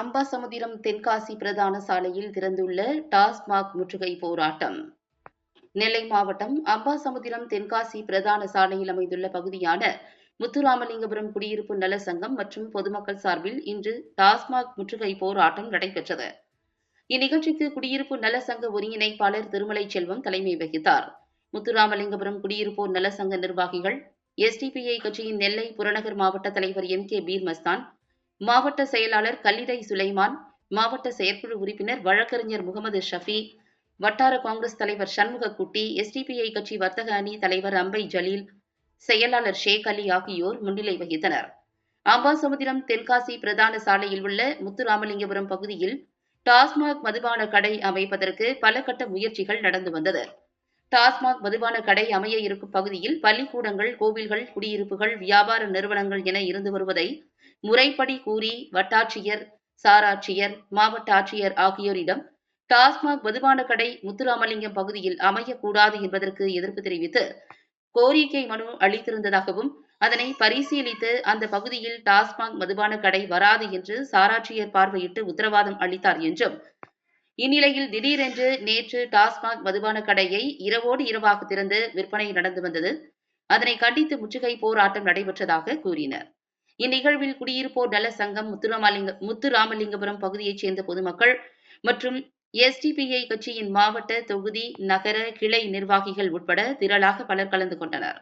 அம்பாசமுத்திரம் தென்காசி பிரதான சாலையில் திறந்துள்ள டாஸ்மாக் முற்றுகை போராட்டம். நெல்லை மாவட்டம் அம்பாசமுதிரம் தென்காசி பிரதான சாலையில் அமைந்துள்ள பகுதியான முத்துராமலிங்கபுரம் குடியிருப்பு நல சங்கம் மற்றும் பொதுமக்கள் சார்பில் இன்று டாஸ்மாக் முற்றுகை போராட்டம் நடைபெற்றது. இந்நிகழ்ச்சிக்கு குடியிருப்பு நல சங்க ஒருங்கிணைப்பாளர் திருமலை செல்வம் தலைமை வகித்தார். முத்துராமலிங்கபுரம் குடியிருப்போர் நல சங்க நிர்வாகிகள் எஸ்டிபிஐ கட்சியின் நெல்லை புறநகர் மாவட்ட தலைவர் எம் கே பீர் மஸ்தான் மாவட்ட செயலாளர் கல்லிடை சுலைமான் மாவட்ட செயற்குழு உறுப்பினர் வழக்கறிஞர் முகமது ஷஃபி வட்டார காங்கிரஸ் தலைவர் சண்முகக்குட்டி எஸ்டிபிஐ கட்சி வர்த்தக அணி தலைவர் அம்பை ஜலீல் செயலாளர் ஷேக் அலி ஆகியோர் முன்னிலை வகித்தனர். அம்பாசமுத்திரம் தென்காசி பிரதான சாலையில் உள்ள முத்துராமலிங்கபுரம் பகுதியில் டாஸ்மாக் மதுபான கடை அமைப்பதற்கு பல கட்ட முயற்சிகள் நடந்து வந்தது. டாஸ்மாக் மதுபான கடை அமைய இருக்கும் பகுதியில் பள்ளிக்கூடங்கள் கோவில்கள் குடியிருப்புகள் வியாபார நிறுவனங்கள் என இருந்து வருவதை முறைப்படி கூறி வட்டாட்சியர் சாராட்சியர் மாவட்ட ஆட்சியர் ஆகியோரிடம் டாஸ்மாக் மதுபான கடை முத்துராமலிங்கம் பகுதியில் அமையக்கூடாது என்பதற்கு எதிர்ப்பு தெரிவித்து கோரிக்கை மனு அளித்திருந்ததாகவும் அதனை பரிசீலித்து அந்த பகுதியில் டாஸ்மாக் மதுபான கடை வராது என்று சாராட்சியர் பார்வையிட்டு உத்தரவாதம் அளித்தார் என்றும் இந்நிலையில் திடீரென்று நேற்று டாஸ்மாக் மதுபான கடையை இரவோடு இரவாக திறந்து விற்பனை நடந்து வந்தது. அதனை கண்டித்து முற்றுகை போராட்டம் நடைபெற்றதாக கூறினர். இந்நிகழ்வில் குடியிருப்போர் நல சங்கம் முத்துராமலிங்க முத்துராமலிங்கபுரம் பகுதியைச் சேர்ந்த பொதுமக்கள் மற்றும் எஸ்டிபிஐ கட்சியின் மாவட்ட தொகுதி நகர கிளை நிர்வாகிகள் உட்பட திரளாக பலர் கலந்து கொண்டனர்.